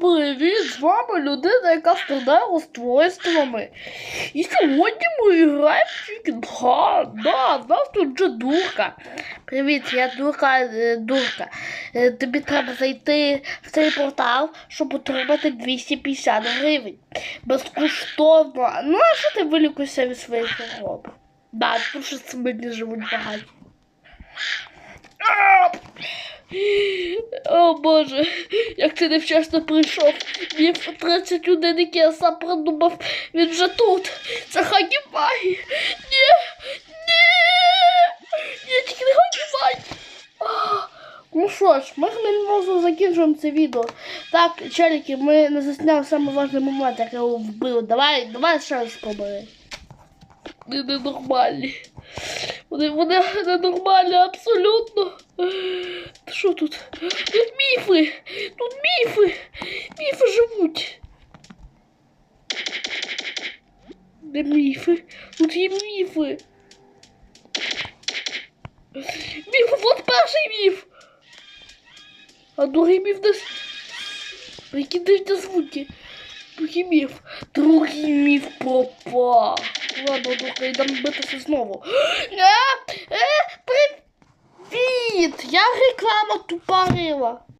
привіт! З вами людина, яка страдає розстройствами. І сьогодні ми граємо в Hunt. Да, нас тут же дурка. Привіт, я дурка, е, дурка. Е, Тобі треба зайти в цей портал, щоб отримати 250 гривень. Безкоштовно. Ну, а що ти вилікуєшся від своїх хвороб? Да, тому що смертні живуть багато. О Боже, як ти невчасно прийшов. Міф 31, який я сам придумав, він вже тут. Це Хагімай. Ні, ні, ні, тільки не Хагімай. А, Ну що ж, ми хмельмозу закінчуємо це відео. Так, челіки, ми не засняли самий момент, як його вбили. Давай, давай ще раз спробуй. Вони ненормальні. Вони, вони ненормальні абсолютно. Що тут? Тут міфи! Тут міфи! Міфи живуть. Де міфи? Тут є міфи. Міф, от перший міф. А другий міф десь. Дивні звуки. Другий міф. Другий міф пропав. Ладно, добре, йдемо битися знову. Е, е, привіт! Я реклама тупорила.